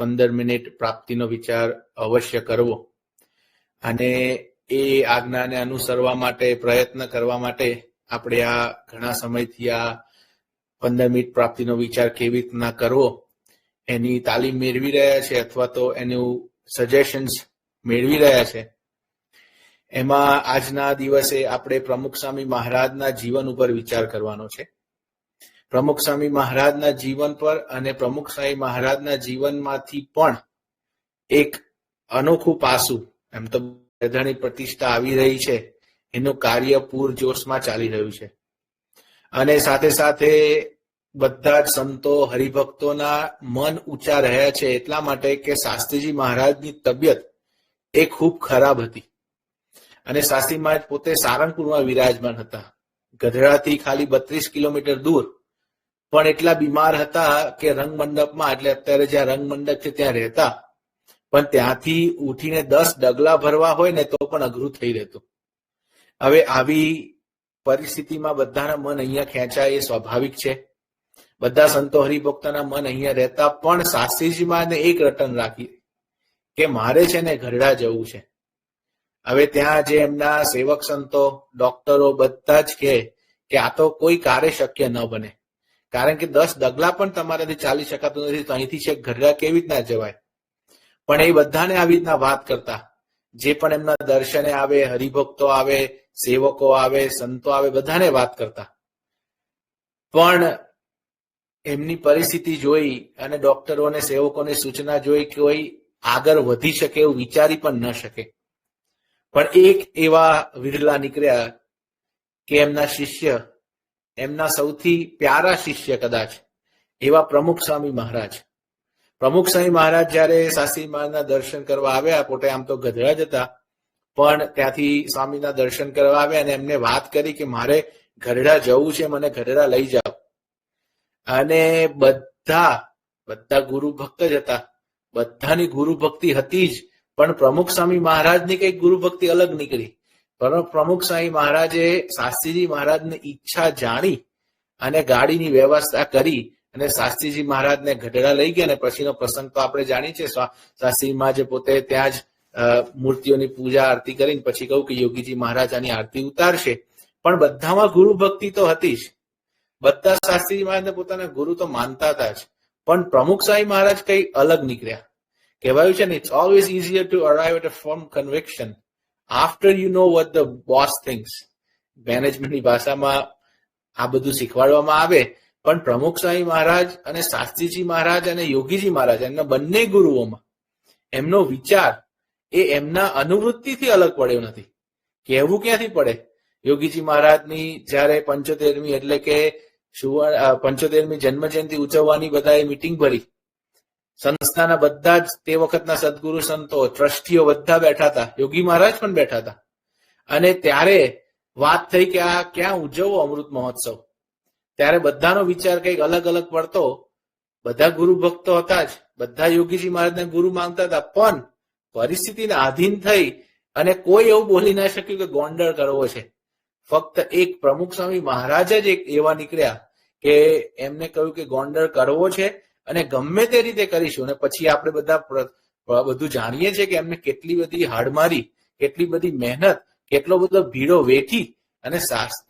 પંદર મિનિટ પ્રાપ્તિનો વિચાર અવશ્ય કરવો અને એ આજ્ઞાને અનુસરવા માટે, પ્રયત્ન કરવા માટે આપણે આ ઘણા સમયથી આ પંદર મિનિટ પ્રાપ્તિનો વિચાર કેવી રીતના કરવો, એની તાલીમ મેળવી રહ્યા છે અથવા તો એનું સજેશન્સ મેળવી રહ્યા છે. એમાં આજના દિવસે આપણે પ્રમુખ સ્વામી મહારાજના જીવન ઉપર વિચાર કરવાનો છે. પ્રમુખ સ્વામી મહારાજના જીવન પર અને પ્રમુખ સ્વામી મહારાજના જીવનમાંથી પણ એક અનોખું પાસું એમ તો બધાની પ્રતિષ્ઠા આવી રહી છે. એનું કાર્ય પૂરજોશમાં ચાલી રહ્યું છે. અને સાથે સાથે બધા જ સંતો હરિભક્તોના મન ઊંચા રહ્યા છે એટલા માટે કે શાસ્ત્રીજી મહારાજની તબિયત એ ખૂબ ખરાબ હતી. અને શાસ્ત્રી મહારાજ પોતે સારંગપુરમાં વિરાજમાન હતા. ગઢડાથી ખાલી બત્રીસ કિલોમીટર દૂર પણ એટલા બીમાર હતા કે રંગમંડપમાં, એટલે અત્યારે જ્યાં રંગમંડપ છે ત્યાં રહેતા. પણ ત્યાંથી ઉઠીને દસ ડગલા ભરવા હોય ને તો પણ અઘરું થઈ રહેતું. હવે આવી પરિસ્થિતિમાં બધાના મન અહીંયા ખેંચાય એ સ્વાભાવિક છે. બધા સંતો હરિભક્તના મન અહીંયા રહેતા, પણ શાસ્ત્રીજીમાં એક રટન રાખી કે મારે છે ને ઘરડા જવું છે. હવે ત્યાં જે એમના સેવક સંતો, ડોક્ટરો બધા જ કે આ તો કોઈ કાર્ય શક્ય ન બને. કારણ કે દસ ડગલા પણ તમારાથી ચાલી શકાતું નથી, તો અહીંથી છે ઘરડા કેવી રીતના જવાય? પણ એ બધાને આવી રીતના વાત કરતા. જે પણ એમના દર્શને આવે, હરિભક્તો આવે, સેવકો આવે, સંતો આવે, બધાને વાત કરતા. પણ એમની પરિસ્થિતિ જોઈ અને ડોક્ટરો સેવકોને સેવકોની સૂચના જોઈ કે કોઈ આગળ વધી શકે એવું વિચારી પણ ન શકે. પણ એક એવા વિરલા નીકળ્યા કે એમના શિષ્ય એમના સૌથી પ્યારા શિષ્ય કદાચ એવા પ્રમુખ સ્વામી મહારાજ. પ્રમુખ સ્વામી મહારાજ જયારે શાસ્ત્રી માના દર્શન કરવા આવ્યા, પોતે આમ તો ગધડા જ હતા, પણ ત્યાંથી સ્વામીના દર્શન કરવા આવ્યા અને એમને વાત કરી કે મારે ગઢડા જવું છે, મને ગઢડા લઈ જાઓ. અને બધા બધા ગુરુ ભક્ત જ હતા. બધાની ગુરુ ભક્તિ હતી જ, પણ પ્રમુખ સ્વામી મહારાજની કઈ ગુરુ ભક્તિ અલગ નીકળી. પ્રમુખ સ્વામી મહારાજે શાસ્ત્રીજી મહારાજની ઈચ્છા જાણી અને ગાડીની વ્યવસ્થા કરી અને શાસ્ત્રીજી મહારાજને ગઢડા લઈ ગયા પછીનો પ્રસંગ તો આપણે જાણીએ છીએ. શાસ્ત્રી મહારાજે પોતે ત્યાં જ મૂર્તિઓની પૂજા આરતી કરીને પછી કહ્યું કે યોગીજી મહારાજ આની આરતી ઉતારશે. પણ બધામાં ગુરુ ભક્તિ તો હતી જ. બધા શાસ્ત્રીજી મહારાજને પોતાના ગુરુ તો માનતા હતા જ. પણ પ્રમુખ સ્વામી મહારાજ કઈ અલગ નીકળ્યા. કહેવાયું છે ને it's always easier to arrive at a firm conviction after you know what the boss thinks મેનેજમેન્ટની ભાષામાં આ બધું શીખવાડવામાં આવે, પણ પ્રમુખ સ્વામી મહારાજ અને શાસ્ત્રીજી મહારાજ અને યોગીજી મહારાજ એમના બંને ગુરુઓમાં એમનો વિચાર એ એમના અનુવૃત્તિથી અલગ પડ્યો નથી. કહેવું ક્યાંથી પડે? યોગીજી મહારાજની જ્યારે પંચોતેરમી એટલે કે પંચોતેરમી જન્મ જયંતિ ઉજવવાની બધાએ મિટિંગ ભરી સંસ્થાના બધા જ તે વખતના સદગુરુ સંતો, ટ્રસ્ટીઓ બધા બેઠા હતા. યોગી મહારાજ પણ બેઠા હતા. અને ત્યારે વાત થઈ કે આ ક્યાં ઉજવવો અમૃત મહોત્સવ? ત્યારે બધાનો વિચાર કંઈક અલગ અલગ પડતો. બધા ગુરુ ભક્તો હતા જ. બધા યોગીજી મહારાજને ગુરુ માંગતા હતા. પણ પરિસ્થિતિને આધીન થઈ અને કોઈ એવું બોલી ના શક્યું કે ગોંડળ કરવો છે. ફક્ત એક પ્રમુખ સ્વામી મહારાજ જ એક એવા નીકળ્યા કે એમને કહ્યું કે ગોંડળ કરવો છે. અને ગમે તે રીતે કરીશું અને પછી આપણે બધા બધું જાણીએ છીએ કે એમને કેટલી બધી હાડમારી, કેટલી બધી મહેનત, કેટલો બધો ભીડો વેઠી અને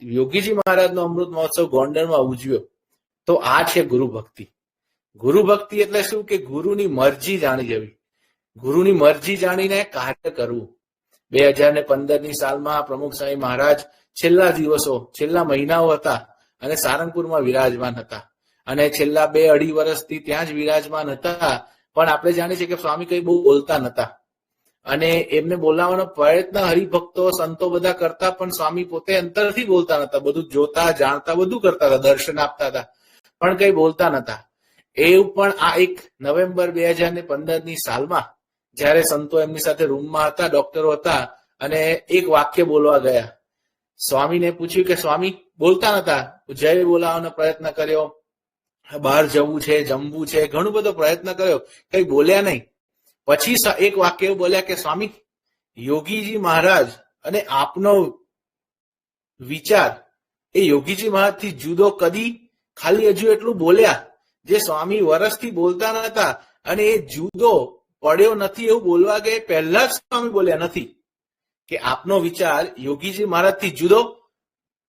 યોગીજી મહારાજનો અમૃત મહોત્સવ ગોંડલમાં ઉજવ્યો. તો આ છે ગુરુ ભક્તિ. ગુરુ ભક્તિ એટલે શું? કે ગુરુની મરજી જાણી જવી ગુરુની મરજી જાણીને કાર્ય કરવું. બે હજાર ને પંદરની સાલમાં પ્રમુખ સ્વામી મહારાજ છેલ્લા દિવસો, છેલ્લા મહિનાઓ હતા અને સારંગપુરમાં વિરાજમાન હતા. અને છેલ્લા બે અઢી વર્ષથી ત્યાં જ વિરાજમાન હતા. પણ આપણે જાણીએ છીએ કે સ્વામી કઈ બહુ બોલતા નતા. અને એમને બોલાવવાનો પ્રયત્ન હરિભક્તો, સંતો બધા કરતા પણ સ્વામી પોતે અંતરથી બોલતા નતા. બધું જોતા, જાણતા, બધું કરતા હતા. દર્શન આપતા હતા. પણ કઈ બોલતા નતા. એવું પણ આ એક નવેમ્બર બે હજાર ને પંદરની સાલમાં જ્યારે સંતો એમની સાથે રૂમમાં હતા, ડોક્ટરો હતા અને એક વાક્ય બોલવા ગયા. સ્વામીને પૂછ્યું કે, સ્વામી, બોલતા નતા? જય બોલાવવાનો પ્રયત્ન કર્યો. બહાર જવું છે, જમવું છે, ઘણો બધો પ્રયત્ન કર્યો. કઈ બોલ્યા નહીં. પછી એક વાક્ય બોલ્યા કે, સ્વામી, યોગીજી મહારાજ અને આપનો વિચાર એ યોગીજી મહારાજથી જુદો કદી ખાલી હજુ એટલું બોલ્યા જે સ્વામી વરસથી બોલતા નતા અને એ જુદો પડ્યો નથી એવું બોલવા કે પહેલા જ સ્વામી બોલ્યા નથી કે આપનો વિચાર યોગીજી મહારાજથી જુદો.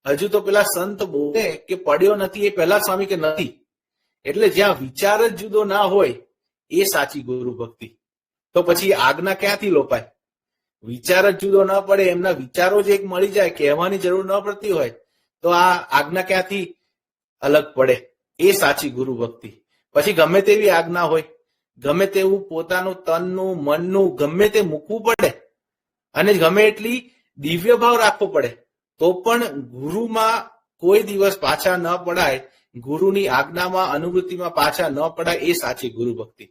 હજુ તો પેલા સંત બોલે કે પડ્યો નથી એ પહેલા સ્વામી કે નથી. એટલે જ્યાં વિચાર જ જુદો ના હોય, એ સાચી ગુરુ ભક્તિ. તો પછી આજ્ઞા ક્યાંથી લોપાય? વિચાર જ જુદો ન પડે, એમના વિચારો જ એક મળી જાય, કહેવાની જરૂર ન પડતી હોય, તો આ આજ્ઞા ક્યાંથી અલગ પડે? એ સાચી ગુરુ ભક્તિ. પછી ગમે તેવી આજ્ઞા હોય, ગમે તેવું પોતાનું તનનું, મનનું, ગમે તે મૂકવું પડે, અને ગમે એટલી દિવ્ય ભાવ રાખવો પડે, તો પણ ગુરુમાં કોઈ દિવસ પાછા ન પડાય ગુરુની આજ્ઞામાં, અનુવૃત્તિમાં પાછા ન પડાય એ સાચી ગુરુ ભક્તિ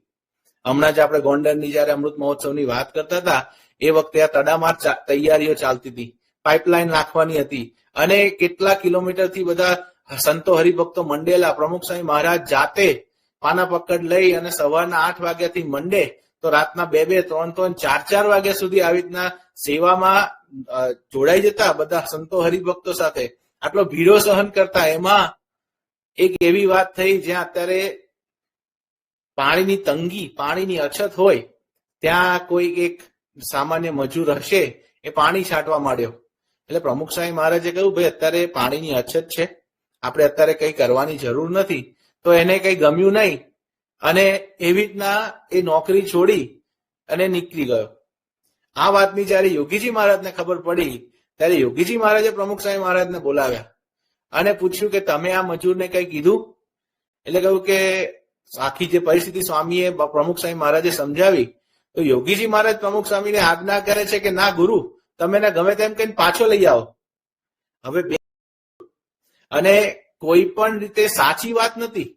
હમણાં જ આપણે ગોંડલની જયારે અમૃત મહોત્સવની વાત કરતા હતા, એ વખતે આ તડામાર તૈયારીઓ ચાલતી હતી. પાઇપલાઇન નાખવાની હતી અને કેટલા કિલોમીટરથી બધા સંતો હરિભક્તો મંડેલા પ્રમુખ સ્વામી મહારાજ જાતે પાના પકડ લઈ અને સવારના આઠ વાગ્યાથી મંડે તો રાતના બે બે, ત્રણ ત્રણ, ચાર ચાર વાગ્યા સુધી આવી રીતના સેવામાં જોડાઈ જતા બધા સંતો હરિભક્તો સાથે. આટલો ભીડો સહન કરતા એમાં એક એવી વાત થઈ જ્યાં અત્યારે પાણીની તંગી, પાણીની અછત હોય, ત્યાં કોઈ એક સામાન્ય મજૂર હશે એ પાણી છાંટવા માંડ્યો. એટલે પ્રમુખ સ્વામી મહારાજે કહ્યું, ભાઈ, અત્યારે પાણીની અછત છે. આપણે અત્યારે કઈ કરવાની જરૂર નથી. તો એને કઈ ગમ્યું નહીં અને એવી રીતના એ નોકરી છોડી અને નીકળી ગયો. આ વાતની જયારે યોગીજી મહારાજને ખબર પડી, ત્યારે યોગીજી મહારાજે પ્રમુખ સ્વામી મહારાજને બોલાવ્યા. અને પૂછ્યું કે તમે આ મજૂરને કઈ કીધું? એટલે કહ્યું કે આખી જે પરિસ્થિતિ સ્વામીએ પ્રમુખ સ્વામી મહારાજે સમજાવી, તો યોગીજી મહારાજ પ્રમુખ સ્વામીને આજ્ઞા કરે છે કે, ના ગુરુ, તમે ગમે તેમ કહીને પાછો લઈ આવો. હવે બે અને કોઈ પણ રીતે સાચી વાત નથી.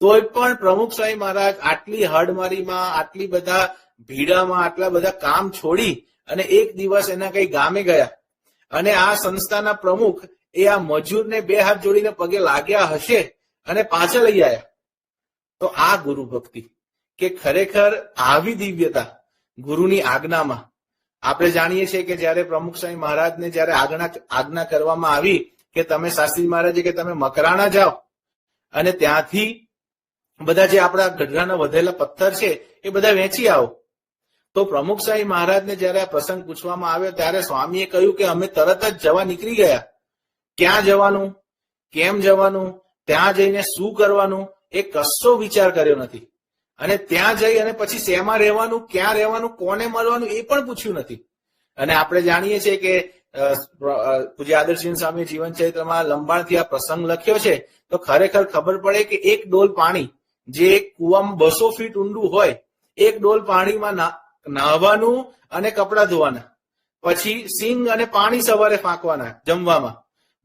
તોય પણ પ્રમુખ સ્વામી મહારાજ આટલી હડમારીમાં, આટલી બધા ભીડામાં, આટલા બધા કામ છોડી અને એક દિવસ એના કઈ ગામે ગયા. અને આ સંસ્થાના પ્રમુખ એ આ મજૂરને બે હાથ જોડીને પગે લાગ્યા હશે અને પાછા લઈ આવ્યા તો આ ગુરુ ભક્તિ કે ખરેખર આવી દિવ્યતા ગુરુની આજ્ઞામાં. આપણે જાણીએ છીએ કે જ્યારે પ્રમુખ સ્વામી મહારાજને જ્યારે આજ્ઞા આજ્ઞા કરવામાં આવી કે તમે શાસ્ત્રી મહારાજે કે તમે મકરાણા જાઓ અને ત્યાંથી બધા જે આપણા ગઢડાના વધેલા પથ્થર છે એ બધા વેચી આવો. તો પ્રમુખ સ્વામી મહારાજને જ્યારે આ પ્રસંગ પૂછવામાં આવ્યો ત્યારે સ્વામીએ કહ્યું કે અમે તરત જ જવા નીકળી ગયા. ક્યાં જવાનું, કેમ જવાનું, ત્યાં જઈને શું કરવાનું, એ કશો વિચાર કર્યો નથી. અને ત્યાં જઈ અને પછી શેમાં રહેવાનું, ક્યાં રહેવાનું, કોને મળવાનું, એ પણ પૂછ્યું નથી. અને આપણે જાણીએ છીએ કે પૂજ્ય આદર્શસિંહ સ્વામી જીવન ચરિત્રમાં લંબાણથી આ પ્રસંગ લખ્યો છે, તો ખરેખર ખબર પડે કે એક ડોલ પાણી, જે કુવામાં બસો ફીટ ઊંડું હોય, એક ડોલ પાણીમાં નાહવાનું અને કપડાં ધોવાના. પછી સિંગ અને પાણી સવારે ફાંકવાના જમવામાં.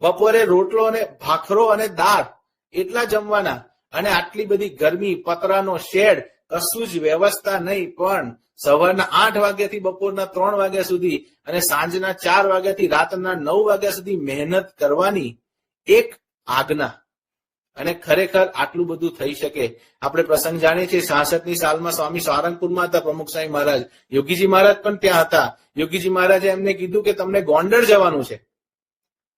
બપોરે રોટલો અને ભાખરો અને દાળ એટલા જમવાના. અને આટલી બધી ગરમી, પતરાનો શેડ, કશું જ વ્યવસ્થા નહીં. પણ સવારના આઠ વાગ્યાથી બપોરના ત્રણ વાગ્યા સુધી અને સાંજના ચાર વાગ્યાથી રાતના નવ વાગ્યા સુધી મહેનત કરવાની એક આજ્ઞા. અને ખરેખર આટલું બધું થઈ શકે. આપણે પ્રસંગ જાણીએ છીએ સાસઠની સાલમાં સ્વામી સારંગપુરમાં હતા પ્રમુખ સ્વામી મહારાજ. યોગીજી મહારાજ પણ ત્યાં હતા. યોગીજી મહારાજે એમને કીધું કે તમને ગોંડલ જવાનું છે.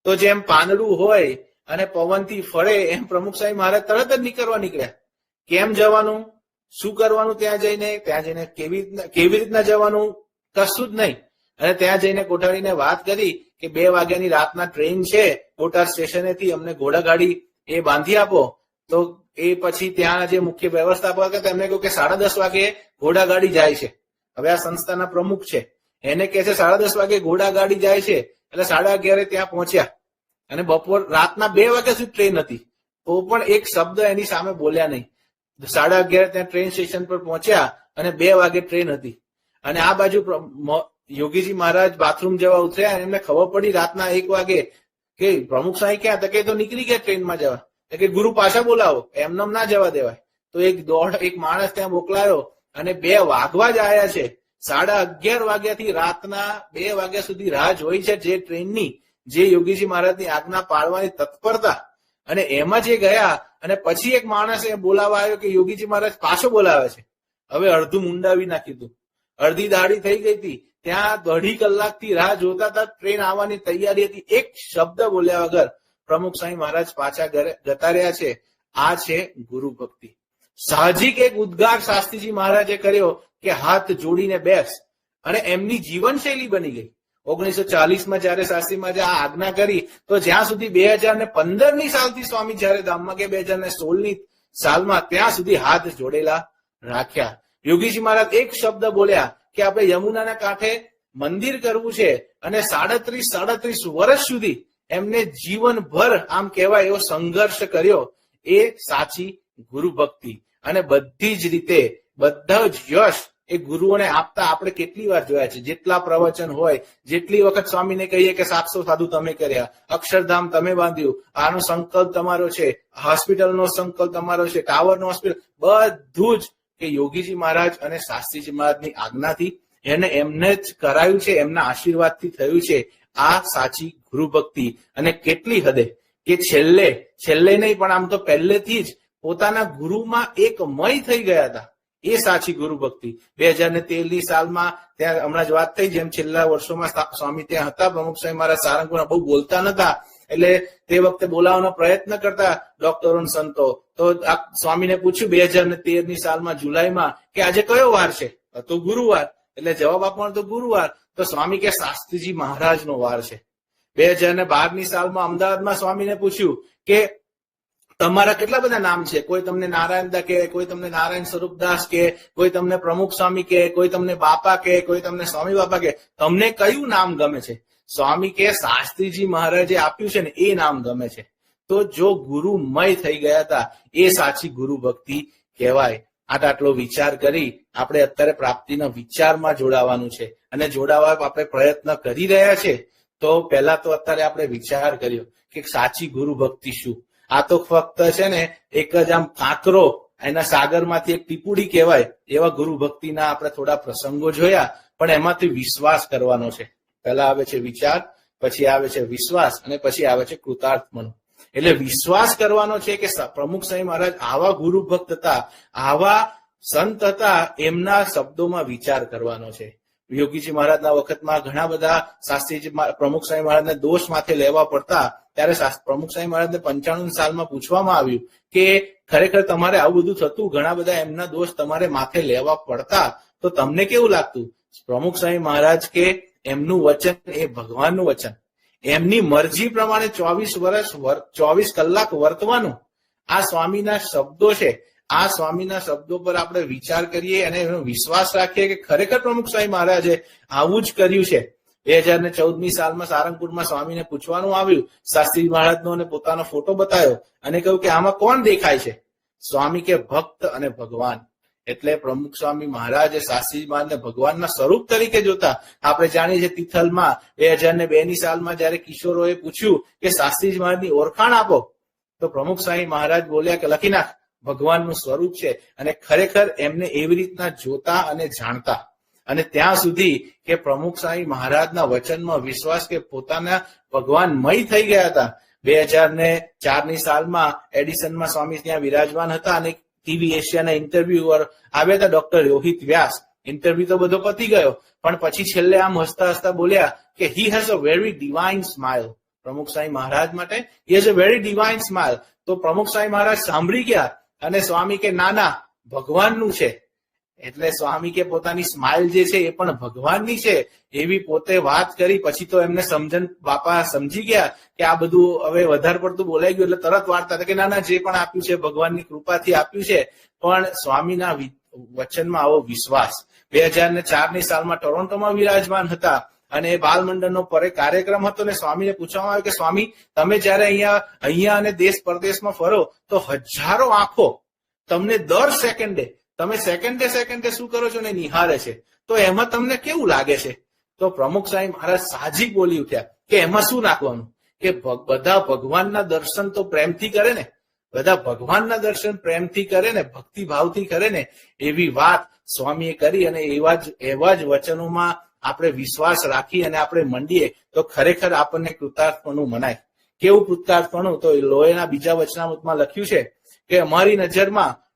તો જેમ પાંદડું હોય અને પવનથી ફળે, એમ પ્રમુખ સાહેબ મહારાજ તરત જ નીકળવા નીકળ્યા. કેમ જવાનું? શું કરવાનું ત્યાં જઈને? ત્યાં જઈને કેવી રીતના કેવી રીતના જવાનું? કશું જ નહીં. અને ત્યાં જઈને કોઠારીને વાત કરી કે બે વાગ્યાની રાતના ટ્રેન છે બોટાદ સ્ટેશનેથી અમને ઘોડાગાડી એ બાંધી આપો. તો એ પછી ત્યાં જે મુખ્ય વ્યવસ્થાપક હતા, એમને કહ્યું કે સાડા દસ વાગે ઘોડાગાડી જાય છે. હવે આ સંસ્થાના પ્રમુખ છે. એને કહે છે સાડા દસ વાગે ઘોડાગાડી જાય છે. એટલે સાડા અગિયારે ત્યાં પહોંચ્યા. અને બપોર રાતના બે વાગ્યા સુધી ટ્રેન હતી. તો પણ એક શબ્દ એની સામે બોલ્યા નહીં. સાડા અગિયાર ત્યાં ટ્રેન સ્ટેશન પર પહોંચ્યા અને બે વાગે ટ્રેન હતી. અને આ બાજુ યોગીજી મહારાજ બાથરૂમ જવા ઉતર્યા એમને ખબર પડી રાતના એક વાગે કે પ્રમુખ સાહેબ ક્યાં તો કે તો નીકળી ગયા ટ્રેનમાં જવા. કે ગુરુ પાછા બોલાવો એમને ના જવા દેવાય. તો એક દોઢ, એક માણસ ત્યાં મોકલાયો અને બે વાગવા જ આવ્યા છે. સાડા અગિયાર વાગ્યાથી રાતના બે વાગ્યા સુધી રાહ જોઈ છે જે ટ્રેનની જે યોગીજી મહારાજની આજ્ઞા પાળવાની તત્પરતા અને એમાં જે ગયા અને પછી એક માણસે બોલાવા આવ્યો કે યોગીજી મહારાજ પાછો બોલાવે છે. હવે અડધું મુંડાવી નાખ્યું હતું અડધી દાઢી થઈ ગઈ હતી. ત્યાં અઢી કલાકથી રાહ જોતા હતા, ટ્રેન આવવાની તૈયારી હતી. એક શબ્દ બોલ્યા વગર પ્રમુખ સ્વામી મહારાજ પાછા જતા રહ્યા છે. આ છે ગુરુ ભક્તિ. સાહજિક એક ઉદ્ગાર શાસ્ત્રીજી મહારાજે કર્યો કે હાથ જોડીને બેસ. અને એમની જીવનશૈલી બની ગઈ. ઓગણીસો ચાલીસમાં જયારે શાસ્ત્રીમાં જે આ આજ્ઞા કરી, તો જ્યાં સુધી બે હજાર ને પંદરની સાલથી સ્વામી જયારે ધામમાં કે બે હજાર ને સોળની સાલમાં ત્યાં સુધી હાથ જોડેલા રાખ્યા. યોગીજી મહારાજ એક શબ્દ બોલ્યા કે આપણે યમુનાના કાંઠે મંદિર કરવું છે અને સાડત્રીસ સાડત્રીસ વર્ષ સુધી એમને જીવનભર આમ કહેવાય એવો સંઘર્ષ કર્યો, એ સાચી ગુરુ ભક્તિ અને બધી જ રીતે, બધા જ યશ એ ગુરુઓને આપતા આપણે કેટલી વાર જોયા છે? જેટલા પ્રવચન હોય, જેટલી વખત સ્વામીને કહીએ કે સાતસો સાધુ તમે કર્યા, અક્ષરધામ તમે બાંધ્યું, આનો સંકલ્પ તમારો છે, હોસ્પિટલનો સંકલ્પ તમારો છે, ટાવરનો હોસ્પિટલ, બધું જ કે યોગીજી મહારાજ અને શાસ્ત્રીજી મહારાજની આજ્ઞાથી એને એમને જ કરાયું છે, એમના આશીર્વાદથી થયું છે, આ સાચી ગુરુ ભક્તિ અને કેટલી હદે કે છેલ્લે છેલ્લે નહીં પણ આમ તો પહેલેથી જ પોતાના ગુરુમાં એક મય થઈ ગયા હતા. એ સાચી ગુરુ ભક્તિ. બે હજાર ને તેરની સાલમાં ત્યાં હમણાં જ વાત થઈ જેમ છેલ્લા વર્ષોમાં સ્વામી ત્યાં હતા પ્રમુખ સ્વામી મારા સારંગપુરના બહુ બોલતા નતા. એટલે તે વખતે બોલાવવાનો પ્રયત્ન કરતા ડોક્ટરો સંતો. તો આ સ્વામીને પૂછ્યું બે હજાર ને તેરની સાલમાં જુલાઈમાં કે આજે કયો વાર છે? તો ગુરુવાર. એટલે જવાબ આપવાનો તો ગુરુવાર. તો સ્વામી કે શાસ્ત્રીજી મહારાજનો વાર છે. બે હજાર ને બારની સાલમાં અમદાવાદમાં સ્વામીને પૂછ્યું કે તમારા કેટલા બધા નામ છે? કોઈ તમને નારાયણદા કે, કોઈ તમને નારાયણ સ્વરૂપદાસ કે, કોઈ તમને પ્રમુખ સ્વામી કે, કોઈ તમને બાપા કે, કોઈ તમને સ્વામી બાપા કે, તમને કયું નામ ગમે છે? સ્વામી કે શાસ્ત્રીજી મહારાજે આપ્યું છે ને, એ નામ ગમે છે. તો જો ગુરુમય થઈ ગયા હતા, એ સાચી ગુરુ ભક્તિ કહેવાય. આટ આટલો વિચાર કરી આપણે અત્યારે પ્રાપ્તિના વિચારમાં જોડાવાનું છે. અને જોડાવા આપણે પ્રયત્ન કરી રહ્યા છે. તો પહેલા તો અત્યારે આપણે વિચાર કર્યો કે સાચી ગુરુ ભક્તિ શું? આ તો ફક્ત છે ને એક જ આમ કાંકરો એના સાગરમાંથી એક ટીપુડી કહેવાય, એવા ગુરુ ભક્તિના આપણે થોડા પ્રસંગો જોયા, પણ એમાંથી વિશ્વાસ કરવાનો છે. પહેલા આવે છે વિચાર, પછી આવે છે વિશ્વાસ, અને પછી આવે છે કૃતાર્થપણું એટલે વિશ્વાસ કરવાનો છે કે પ્રમુખ સ્વામી મહારાજ આવા ગુરુ ભક્ત હતા, આવા સંત હતા, એમના શબ્દોમાં વિચાર કરવાનો છે. યોગીજી મહારાજના વખતમાં ઘણા બધા શાસ્ત્રીજી પ્રમુખ સ્વામી મહારાજને દોષ માથે લેવા પડતા, ત્યારે પ્રમુખ સ્વામી મહારાજને પંચાણું સાલમાં પૂછવામાં આવ્યું કે ખરેખર તમારે આવું બધું થતું, ઘણા બધા એમના દોષ તમારે માથે લેવા પડતા, તો તમને કેવું લાગતું? પ્રમુખ સ્વામી મહારાજ કે એમનું વચન એ ભગવાનનું વચન. એમની મરજી પ્રમાણે ચોવીસ વર્ષ ચોવીસ કલાક વર્તવાનું. આ સ્વામીના શબ્દો છે. આ સ્વામીના શબ્દો પર આપણે વિચાર કરીએ અને વિશ્વાસ રાખીએ કે ખરેખર પ્રમુખ સ્વામી મહારાજે આવું જ કર્યું છે. બે હજાર ને ચૌદમી સાલમાં સારંગપુરમાં સ્વામીને પૂછવાનું આવ્યું. શાસ્ત્રી મહારાજનો અને પોતાનો ફોટો બતાવ્યો અને કહ્યું કે આમાં કોણ દેખાય છે? સ્વામી કે ભક્ત અને ભગવાન. એટલે પ્રમુખ સ્વામી મહારાજે શાસ્ત્રી મહારાજને ભગવાનના સ્વરૂપ તરીકે જોતા આપણે જાણીએ છીએ તિથલમાં બે હજાર ને બે ની સાલમાં જયારે કિશોરોએ પૂછ્યું કે શાસ્ત્રીજી મહારાજની ઓળખાણ આપો, તો પ્રમુખ સ્વામી મહારાજ બોલ્યા કે લખી નાખ. ભગવાનનું સ્વરૂપ છે અને ખરેખર એમને એવી રીતના જોતા અને જાણતા. અને ત્યાં સુધી કે પ્રમુખ સ્વામી મહારાજના વચનમાં વિશ્વાસ કે પોતાના ભગવાનમય થઈ ગયા હતા. બે હજાર ને ચારની સાલમાં એડિસનમાં સ્વામી ત્યાં વિરાજમાન હતા અને ટીવી એશિયાના ઇન્ટરવ્યુઅર આવ્યા હતા ડોક્ટર રોહિત વ્યાસ. ઇન્ટરવ્યુ તો બધો પતી ગયો, પણ પછી છેલ્લે આમ હસતા હસતા બોલ્યા કે he has a very divine smile Pramukh Swami Maharaj માટે he has a very divine smile તો પ્રમુખ સ્વામી મહારાજ સાંભળી ગયા અને સ્વામી કે, ના ના, ભગવાનનું છે. એટલે સ્વામી કે, પોતાની સ્માઇલ જે છે એ પણ ભગવાનની છે. એવી પોતે વાત કરી, પછી તો એમને સમજણ, બાપા સમજી ગયા કે આ બધું હવે વધારે પડતું બોલાઈ ગયું, એટલે તરત વાર્તા કે, ના ના, જે પણ આપ્યું છે ભગવાનની કૃપાથી આપ્યું છે. પણ સ્વામીના વચનમાં આવો વિશ્વાસ. બે હજાર ને ચારની સાલમાં ટોરોન્ટોમાં વિરાજમાન હતા. અને બાલ મંડળનો પરે કાર્યક્રમ હતો ને સ્વામીને પૂછવામાં આવ્યું કે, સ્વામી, તમે જયારે અહીંયા અહીંયા અને દેશ પરદેશમાં ફરો, તો હજારો આંખો તમને દર સેકન્ડે, તમે સેકન્ડે સેકન્ડે શું કરો છો ને નિહાળે છે. તો એમાં તમને કેવું લાગે છે? તો પ્રમુખ સાહેબ મહારાજ સાહજિક બોલી ઉઠ્યા કે, એમાં શું નાખવાનું? કે બધા ભગવાનના દર્શન તો પ્રેમથી કરે ને. બધા ભગવાનના દર્શન પ્રેમથી કરે ને, ભક્તિભાવથી કરે ને. એવી વાત સ્વામીએ કરી અને એવા જ એવા જ વચનોમાં આપણે વિશ્વાસ રાખી અને આપણે મંડીએ તો ખરેખર આપણને કૃતાર્થપણું મનાય. કેવું કૃતાર્થપણું? તો લોહીના બીજા વચનામૃતમાં લખ્યું છે કે અમારી નજરમાં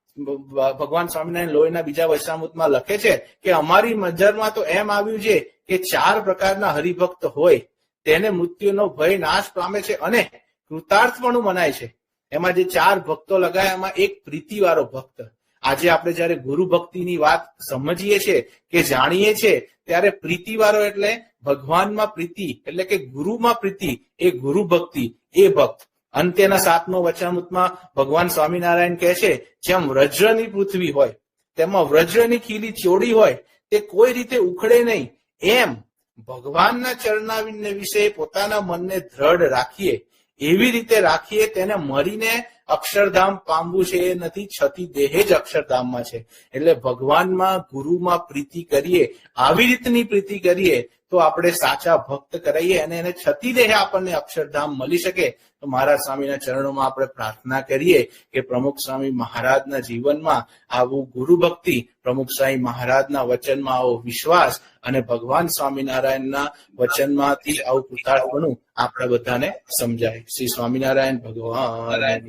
ભગવાન સ્વામિનારાયણ લોહીના બીજા વચનામૃતમાં લખે છે કે અમારી નજરમાં તો એમ આવ્યું છે કે ચાર પ્રકારના હરિભક્ત હોય. તેને મૃત્યુનો ભય નાશ પામે છે અને કૃતાર્થપણું મનાય છે. એમાં જે ચાર ભક્તો લગાયા, એમાં એક પ્રીતિવાળો ભક્ત. આજે આપણે જયારે ગુરુ ભક્તિની વાત સમજીએ છીએ કે જાણીએ છીએ, ત્યારે પ્રીતિવાળો એટલે ભગવાનમાં પ્રીતિ, એટલે કે ગુરુમાં પ્રીતિ, એ ગુરુ ભક્તિ, એ ભક્ત. અંત્યના સાતમો વચનામૃતમાં ભગવાન સ્વામિનારાયણ કહે છે, જેમ વ્રજની પૃથ્વી હોય, તેમાં વ્રજની ખીલી ચોડી હોય, તે કોઈ રીતે ઉખડે નહીં. એમ ભગવાનના ચરણાવિંદ વિશે પોતાના મનને દ્રઢ રાખીએ. એવી રીતે રાખીએ તેને મરીને અક્ષરધામ પામવું છે એ નથી, છતી દેહે જ અક્ષરધામમાં છે. એટલે ભગવાનમાં, ગુરુમાં પ્રીતિ કરીએ, આવી રીતની પ્રીતિ કરીએ તો આપણે સાચા ભક્ત કરાઈએ અને એને છતી દેહે આપણને અક્ષરધામ મળી શકે, તો મહારાજ સ્વામીના ચરણોમાં આપણે પ્રાર્થના કરીએ કે પ્રમુખ સ્વામી મહારાજના જીવનમાં આવું ગુરુ ભક્તિ, પ્રમુખ સ્વામી મહારાજના વચનમાં આવો વિશ્વાસ અને ભગવાન સ્વામિનારાયણના વચનમાંથી આવું કૃતાર્થપણું આપણા બધાને સમજાય. શ્રી સ્વામિનારાયણ ભગવાન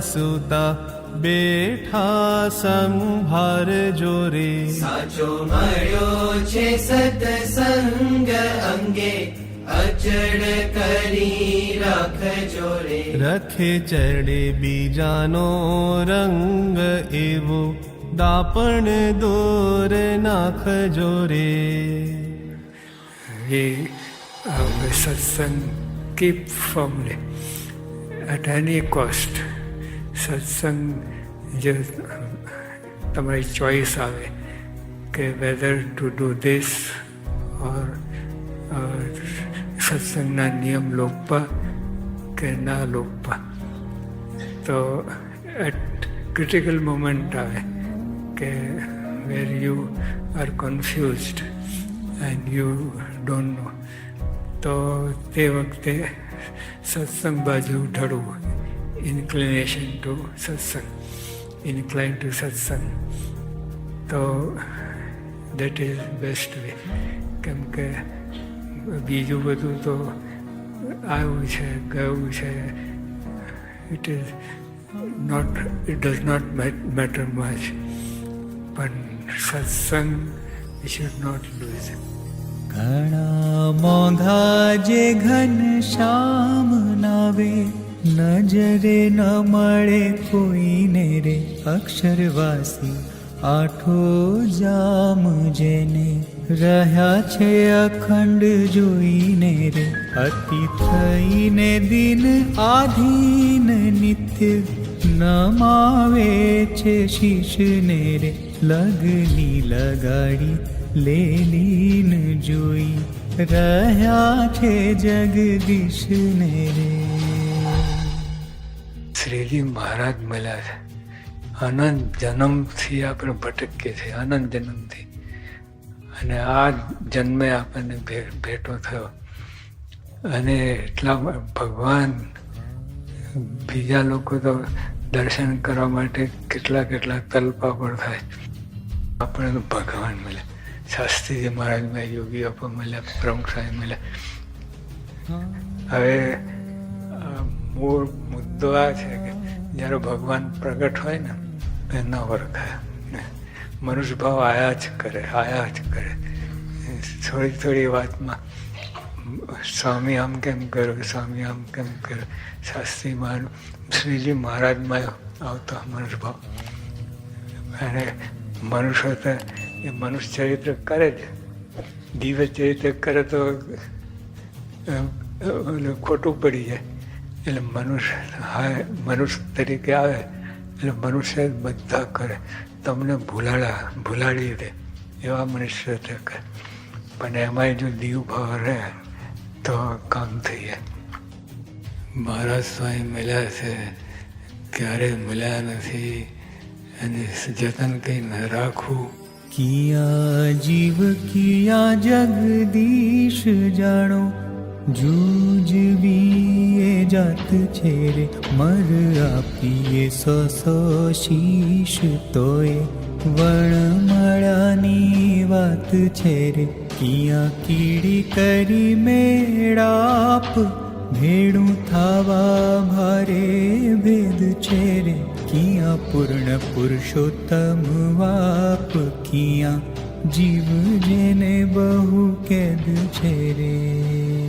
સુતા બેઠા સંભાર જોરે સાચો મળ્યો છે સતસંગ અંગે અચળ કરી રાખ જોરે રખે ચડે બીજાનો રંગ એવો દાપણ દોર નાખ જોરે we uh, satsang keep firmly at any cost સત્સંગ જે તમારી ચોઈસ આવે કે whether to do this or સત્સંગના નિયમ લોકપા કે ના લોકપા. તો એટ ક્રિટિકલ મોમેન્ટ આવે કે where you are confused and you don't know તો તે વખતે સત્સંગ બાજુ ઢળવું ઇન્ક્લિનેશન ટુ સત્સંગ ઇન્ક્લાઇન ટુ સત્સંગ તો દેટ ઇઝ બેસ્ટ વે કેમ કે બીજું બધું તો આવ્યું છે ગયું છે it is not it does not matter much પણ સત્સંગ શુડ નોટ લૂઝ ઘણા મોંઘા જે ઘન શ્યામ નાવે નજરે ન મળે કોઈને રે અક્ષરવાસી આઠો જામ જેને રહ્યા છે અખંડ જોઈને રે અતિ થઈને દિન આધીન નિત્ય નમાવે છે શીશને રે લગની લગાડી લેલીન જોઈ રહ્યા છે જગદીશને રે શ્રીજી મહારાજ મળ્યા છે. અનંત જન્મથી આપણે ભટકીએ છીએ અનંત જન્મથી. અને આ જન્મે આપણને ભેટો થયો. અને એટલા ભગવાન બીજા લોકો તો દર્શન કરવા માટે કેટલા કેટલા તલપા પણ થાય. આપણે તો ભગવાન મળ્યા. શાસ્ત્રીજી મહારાજ મળ્યા યોગી બાપા મળ્યા પ્રમુખ સાહેબ મળ્યા. હવે મૂળ મુદ્દો આ છે કે જ્યારે ભગવાન પ્રગટ હોય ને ઓળખાય ને મનુષ્ય ભાવ આયા જ કરે, આયા જ કરે. થોડી થોડી વાતમાં, સ્વામી આમ કેમ કર્યું સ્વામી આમ કેમ કર્યું શાસ્ત્રી મહારાજ શ્રીજી મહારાજમાં આવતો મનુષ્ય ભાવ અને મનુષ્ય તો એ મનુષ્ય ચરિત્ર કરે જ. દિવ્ય ચરિત્ર કરે તો ખોટું પડી જાય. એટલે મનુષ્ય હા મનુષ્ય તરીકે આવે એટલે મનુષ્ય જ બધા કરે. તમને ભૂલાડા ભૂલાડી દે એવા મનુષ્ય તે કરે. પણ એમાંય જો દીવ ભાવ રહે તો કામ થઈ જાય. મહારાજ સ્વામી મળ્યા છે ક્યારેય મળ્યા નથી અને જતન કંઈ ન રાખવું કિયા જીવ કિયા જગદીશ જાણો જૂજવી જાત છે રે મર આપીએ સો શીશ તોય વણમળાની વાત છે રે કિયા કીડી કરી મેળાપ. ભેડું થાવા ભારે ભેદ છે રે કિયા પૂર્ણ પુરુષોત્તમ વાપ. ક્યાં જીવ જેને બહુ કેદ છે રે